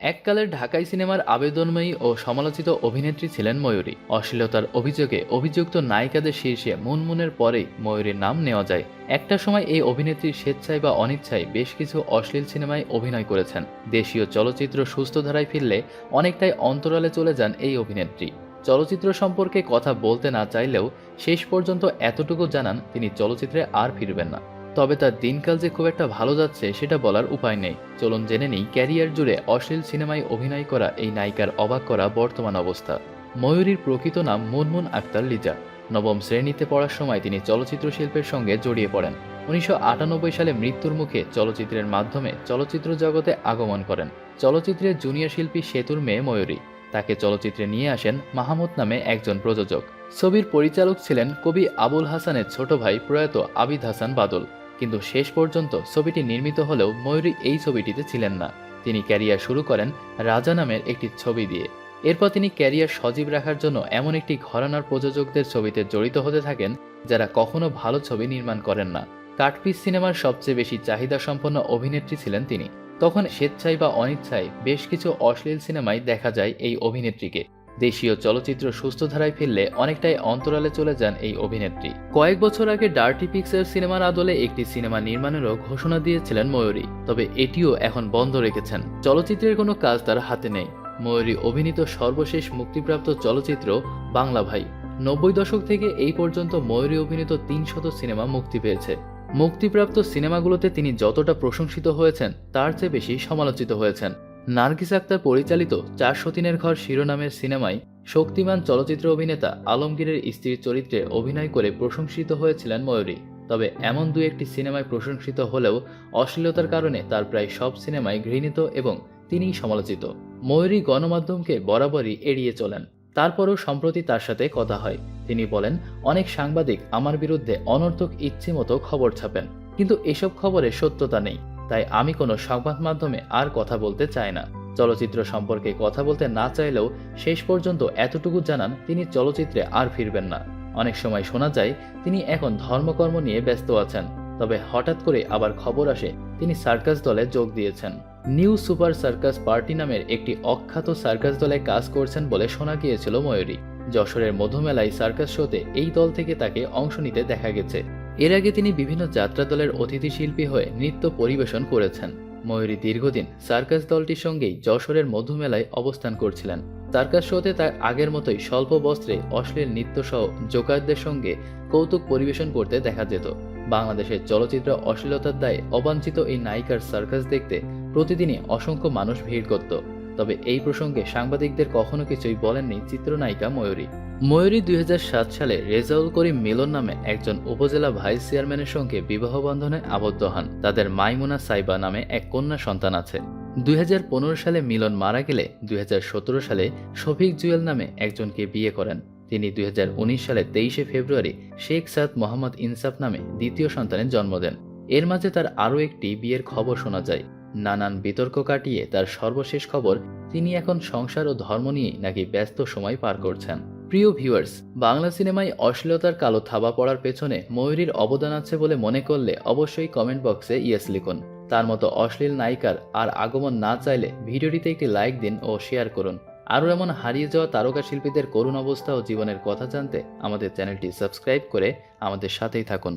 এককালের ঢাকাই সিনেমার আবেদনময়ী ও সমালোচিত অভিনেত্রী ছিলেন ময়ূরী। অশ্লীলতার অভিযোগে অভিযুক্ত নায়িকাদের শীর্ষে মুনমুনের পরেই ময়ূরীর নাম নেওয়া যায়। একটা সময় এই অভিনেত্রী স্বেচ্ছায় বা অনিচ্ছায় বেশ কিছু অশ্লীল সিনেমায় অভিনয় করেছেন। দেশীয় চলচ্চিত্র সুস্থ ধারায় ফিরলে অনেকটাই অন্তরালে চলে যান এই অভিনেত্রী। চলচ্চিত্র সম্পর্কে কথা বলতে না চাইলেও শেষ পর্যন্ত এতটুকু জানান তিনি চলচ্চিত্রে আর ফিরবেন না। তবে তার দিনকাল যে খুব একটা ভালো যাচ্ছে, সেটা বলার উপায় নেই। চলুন জেনে নিই, ক্যারিয়ার জুড়ে অশ্লীল সিনেমায় অভিনয় করা এই নায়িকার অবাক করা বর্তমান অবস্থা। ময়ূরীর প্রকৃত নাম মুনমুন আক্তার লিজা। নবম শ্রেণীতে পড়ার সময় তিনি চলচ্চিত্র শিল্পের সঙ্গে জড়িয়ে পড়েন। উনিশশো আটানব্বই সালে মৃত্যুর মুখে চলচ্চিত্রের মাধ্যমে চলচ্চিত্র জগতে আগমন করেন। চলচ্চিত্রের জুনিয়র শিল্পী সেতুর মেয়ে ময়ূরী। তাকে চলচ্চিত্রে নিয়ে আসেন মাহমুদ নামে একজন প্রযোজক। ছবির পরিচালক ছিলেন কবি আবুল হাসানের ছোট ভাই প্রয়াত আবিদ হাসান বাদল। কিন্তু শেষ পর্যন্ত ছবিটি নির্মিত হলেও ময়ূরী এই ছবিটিতে ছিলেন না। তিনি ক্যারিয়ার শুরু করেন রাজা নামের একটি ছবি দিয়ে। এরপর তিনি ক্যারিয়ার সজীব রাখার জন্য এমন একটি ঘরানার প্রযোজকদের ছবিতে জড়িত হতে থাকেন যারা কখনো ভালো ছবি নির্মাণ করেন না। কাটপিস সিনেমার সবচেয়ে বেশি চাহিদা সম্পন্ন অভিনেত্রী ছিলেন তিনি। তখন স্বেচ্ছায় বা অনিচ্ছায় বেশ কিছু অশ্লীল সিনেমায় দেখা যায় এই অভিনেত্রীকে। দেশীয় চলচ্চিত্র সুস্থ ধারায় ফিরলে অনেকটাই অন্তরালে চলে যান এই অভিনেত্রী। কয়েক বছর আগে ডার্টি পিক্সার সিনেমার আদলে একটি সিনেমা নির্মাণেরও ঘোষণা দিয়েছিলেন ময়ূরী, তবে এটিও এখন বন্ধ রেখেছেন। চলচ্চিত্রের কোনো কাজ তার হাতে নেই। ময়ূরী অভিনীত সর্বশেষ মুক্তিপ্রাপ্ত চলচ্চিত্র বাংলা ভাই। নব্বই দশক থেকে এই পর্যন্ত ময়ূরী অভিনীত তিনশত সিনেমা মুক্তি পেয়েছে। মুক্তিপ্রাপ্ত সিনেমাগুলোতে তিনি যতটা প্রশংসিত হয়েছেন, তার চেয়ে বেশি সমালোচিত হয়েছেন। নার্গিস আক্তার পরিচালিত চার তিনের ঘর শিরোনামের সিনেমায় শক্তিমান চলচ্চিত্র অভিনেতা আলমগীরের স্ত্রীর চরিত্রে অভিনয় করে প্রশংসিত হয়েছিলেন ময়ূরী। তবে এমন দু একটি সিনেমায় প্রশংসিত হলেও অশ্লীলতার কারণে তার প্রায় সব সিনেমায় ঘৃণিত এবং তিনিই সমালোচিত। ময়ূরী গণমাধ্যমকে বরাবরই এড়িয়ে চলেন। তারপরও সম্প্রতি তার সাথে কথা হয়। তিনি বলেন, অনেক সাংবাদিক আমার বিরুদ্ধে অনর্থক ইচ্ছে মতো খবর ছাপেন, কিন্তু এসব খবরে সত্যতা নেই। তাই আমি কোনো সংবাদ মাধ্যমে আর কথা বলতে চাই না। চলচ্চিত্র সম্পর্কে কথা বলতে না চাইলেও শেষ পর্যন্ত এতটুকু জানান তিনি চলচ্চিত্রে আর ফিরবেন না। অনেক সময় শোনা যায়, তিনি এখন ধর্মকর্ম নিয়ে ব্যস্ত আছেন, তবে হঠাৎ করে আবার খবর আসে, তিনি সার্কাস দলে যোগ দিয়েছেন। নিউ সুপার সার্কাস পার্টি নামের একটি অখ্যাত সার্কাস দলে কাজ করছেন বলে শোনা গিয়েছিল ময়ূরী। যশোরের মধুমেলায় সার্কাস শোতে এই দল থেকে তাকে অংশ নিতে দেখা গেছে। এর আগে তিনি বিভিন্ন যাত্রা দলের অতিথি শিল্পী হয়ে নৃত্য পরিবেশন করেছেন। ময়ূরী দীর্ঘদিন সার্কাস দলটির সঙ্গেই যশোরের মধুমেলায় অবস্থান করছিলেন। সার্কাস শোতে তার আগের মতোই স্বল্প বস্ত্রে অশ্লীল নৃত্যসহ জোকারদের সঙ্গে কৌতুক পরিবেশন করতে দেখা যেত। বাংলাদেশের চলচ্চিত্র অশ্লীলতার দায়ে অবাঞ্ছিত এই নায়িকার সার্কাস দেখতে প্রতিদিনই অসংখ্য মানুষ ভিড় করত। তবে এই প্রসঙ্গে সাংবাদিকদের কখনো কিছুই বলেননি চিত্রনায়িকা ময়ূরী। ময়ূরী দুই হাজার সাত সালে রেজাউল করিম মিলন নামে একজন উপজেলা ভাইস চেয়ারম্যানের সঙ্গে বিবাহ বন্ধনে আবদ্ধ হন। তাদের মাইমুনা সাইবা নামে এক কন্যা সন্তান আছে। দুই হাজার পনেরো সালে মিলন মারা গেলে দুই হাজার সতেরো সালে শফিক জুয়েল নামে একজনকে বিয়ে করেন। তিনি দুই হাজার উনিশ সালে তেইশে ফেব্রুয়ারি শেখ সাদ মোহাম্মদ ইনসাফ নামে দ্বিতীয় সন্তানের জন্ম দেন। এর মাঝে তার আরও একটি বিয়ের খবর শোনা যায়। নানান বিতর্ক কাটিয়ে তার সর্বশেষ খবর, তিনি এখন সংসার ও ধর্ম নিয়ে নাকি ব্যস্ত সময় পার করছেন। প্রিয় ভিউয়ার্স, বাংলা সিনেমায় অশ্লীলতার কালো থাবা পড়ার পেছনে ময়ূরীর অবদান আছে বলে মনে করলে অবশ্যই কমেন্ট বক্সে ইয়েস লিখুন। তার মতো অশ্লীল নায়িকার আর আগমন না চাইলে ভিডিওটিতে একটি লাইক দিন ও শেয়ার করুন। আরও এমন হারিয়ে যাওয়া তারকা শিল্পীদের করুণ অবস্থা ও জীবনের কথা জানতে আমাদের চ্যানেলটি সাবস্ক্রাইব করে আমাদের সাথেই থাকুন।